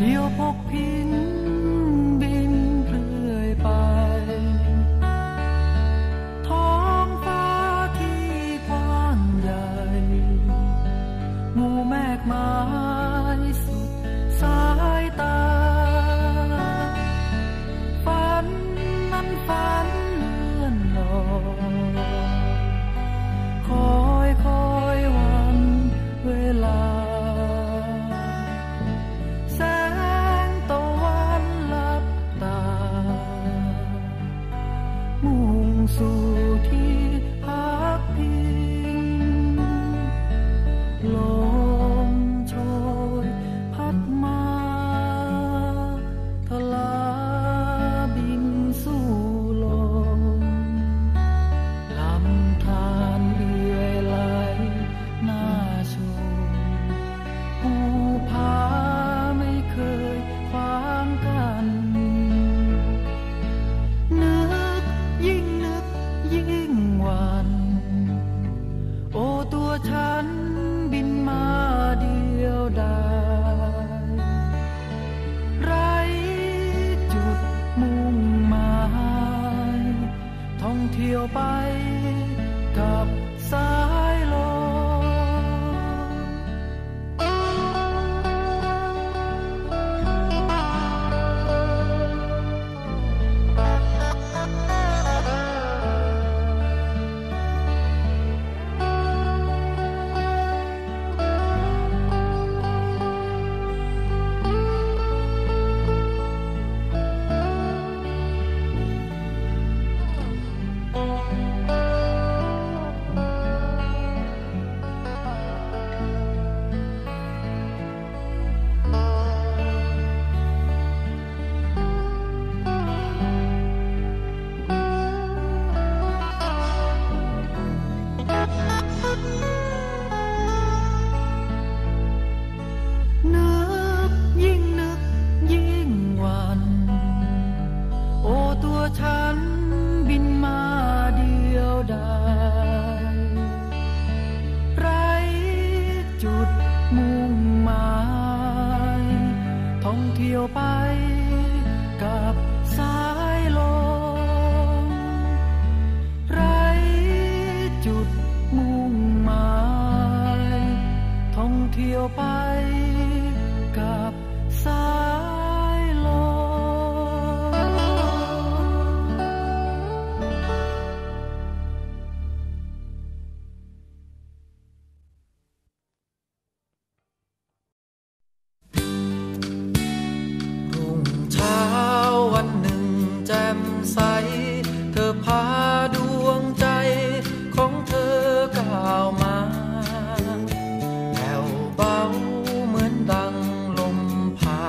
Dio pok pi your ใส เธอพาดวงใจของเธอก้าวมาแผ่วเบาเหมือนดังลมพา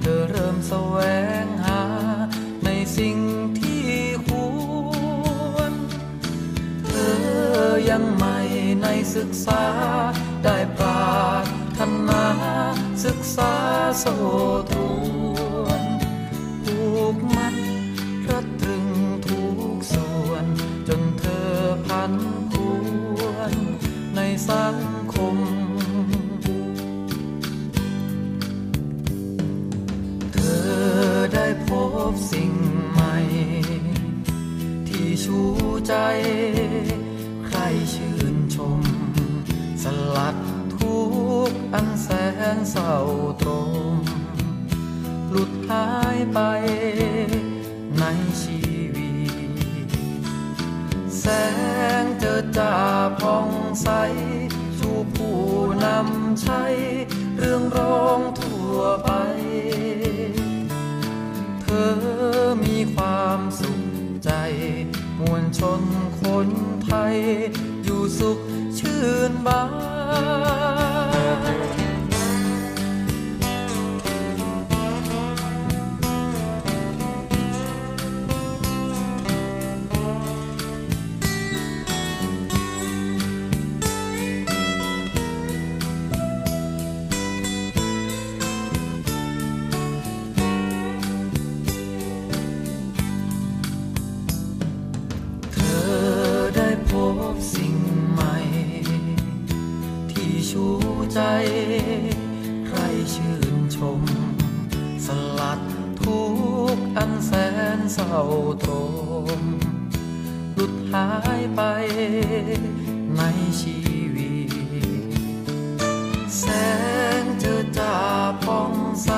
เธอเริ่มแสวงหา ในสิ่งที่ควร เธอยังใหม่ในศึกษาได้ปราถนาศึกษาโสตร เศร้าตรมหลุดหายไปในชีวิต แสงเจอจ่าผ่องใส ชูผู้นำใช้เรื่องร้องทั่วไป เธอมีความสุขใจ มวลชนคนไทย อยู่สุขชื่นบาน บสิ่งใหม่ ที่ชูใจ ใครชื่นชม สลัดทุกอันแสนเศร้าตรมหลุดหายไปในชีวิต แสงเจอจ่าผ่องใส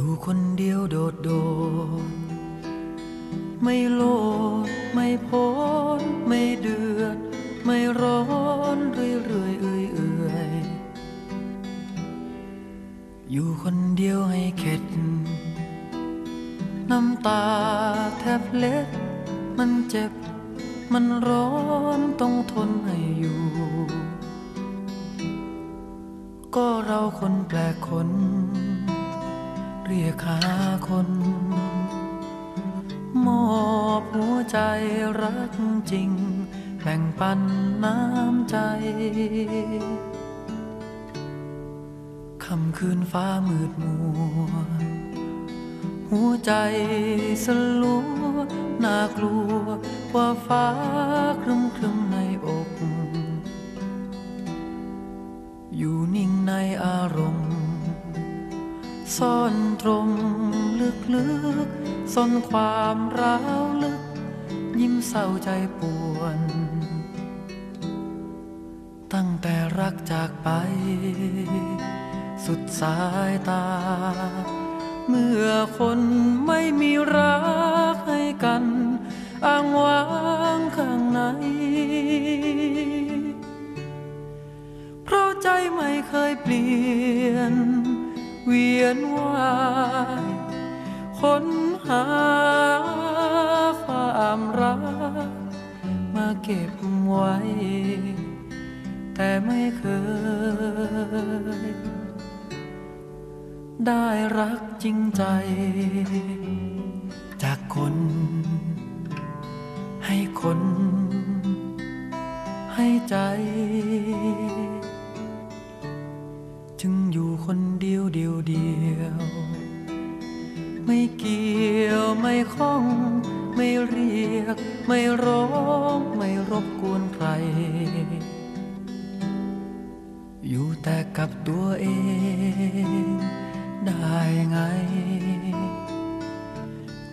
อยู่คนเดียวโดดโดดไม่โลดไม่พ้นไม่เดือด ไม่ร้อนเรื่อยเรื่อยเอื่อยเอื่อยอยู่คนเดียวให้เข็ด น้ำตาแทบเล็ด มันเจ็บ มันร้อนต้องทนให้อยู่ ก็เราคนแปลกคน เรียกหาคน มอบหัวใจรักจริง แบ่งปันน้ำใจ คำคืนฟ้ามืดมัว หัวใจสลัวน่ากลัวกว่าฟ้าครึมครึมในอก อยู่นิ่งในอารมณ์ ซ่อนตรงลึกๆซ่อนความร้าวลึก ยิ้มเศร้าใจปวน ตั้งแต่รักจากไป สุดสายตา เมื่อคนไม่มีรักให้กันอ้างว้างข้างใน เพราะใจไม่เคยเปลี่ยน เวียนว่ายค้นหาความรัก มาเก็บไว้ แต่ไม่เคย ได้รักจริงใจ จากคน ให้คน ให้ใจ คนเดียวเดียวเดียว ไม่เกี่ยวไม่ข้อง ไม่เรียก ไม่ร้อง ไม่รบกวนใคร อยู่แต่กับตัวเอง ได้ไง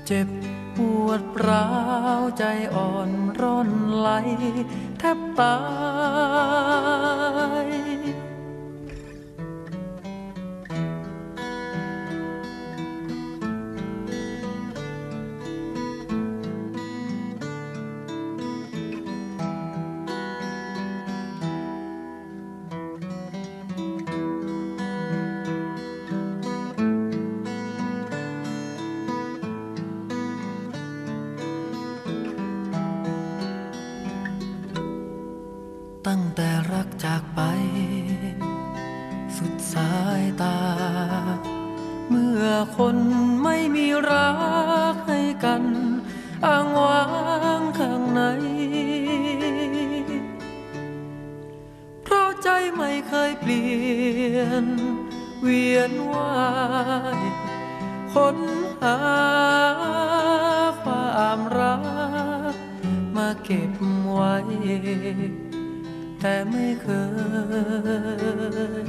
เจ็บปวดร้าวใจอ่อนร้อนไหลแทบตาย คนไม่มีรักให้กัน อ้างว้างข้างใน เพราะใจไม่เคยเปลี่ยน เวียนว่ายค้นหาความรัก มาเก็บไว้ แต่ไม่เคย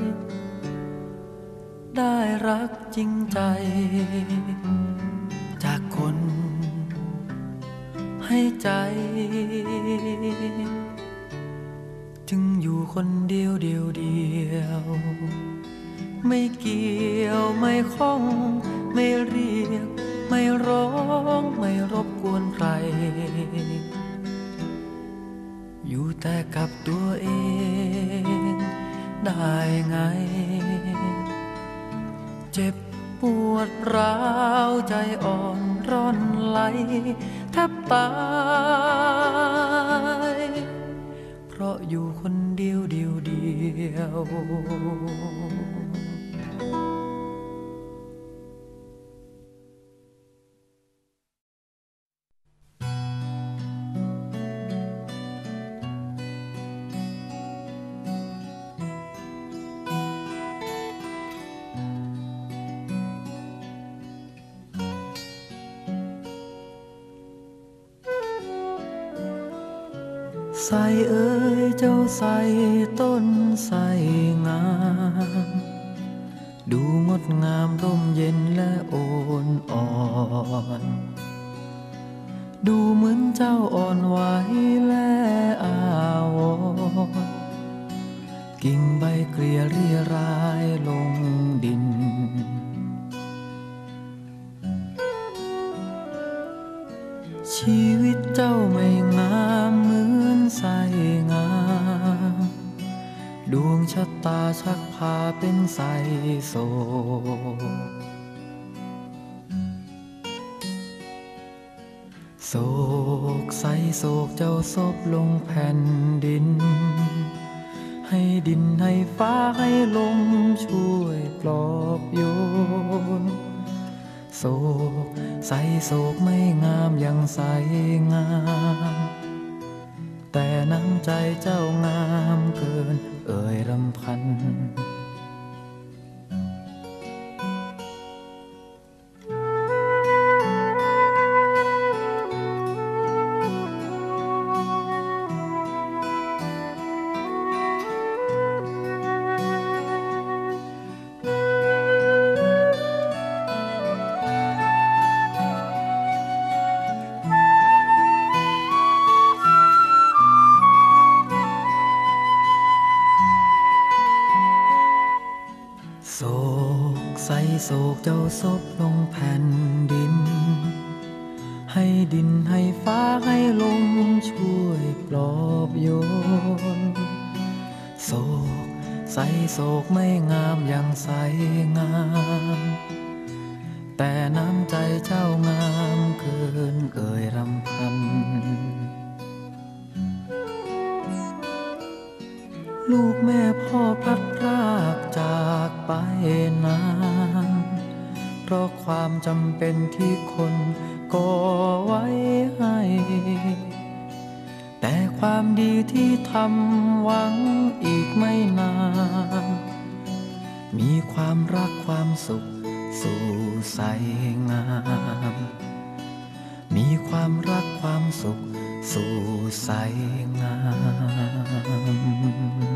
ได้รักจริงใจ จากคน ให้ใจ จึงอยู่คนเดียวเดียวเดียว ไม่เกี่ยวไม่ข้อง ไม่เรียก ไม่ร้อง ไม่รบกวนใคร อยู่แต่กับตัวเอง ได้ไง เจ็บปวดร้าวใจอ่อนร่อนไหลแทบตาย เพราะอยู่คนเดียวเดียวเดียว ใสเอ้ยเจ้าใสต้นใสงาม ดูงดงามร่มเย็นและโอนอ่อน ดูเหมือนเจ้าอ่อนไหวและอาวรณ์กิ่งใบเกลียเรียรายลง เป็นใสโศกโศกใสโศกเจ้าศพลงแผ่นดิน ให้ดินให้ฟ้าให้ลมช่วยปลอบโยนโศกใสโศกไม่งามยังใสงาม แต่น้ำใจเจ้างามเกินเอ่ยรำพันโโศกเจ้าศพลงแผ่นดิน ให้ดินให้ฟ้าให้ลมช่วยปลอบโยน โศกใสโศกไม่งามอย่างใสงาม แต่น้ำใจเจ้างามเกินเอ่ยรำพัน ลูกแม่พ่อพลัดพรากจากไปนาน เพราะความจำเป็นที่คนก่อไว้ให้ แต่ความดีที่ทำหวังอีกไม่นาน มีความรักความสุขสู่ใสงาม มีความรักความสุขสู่ใสงาม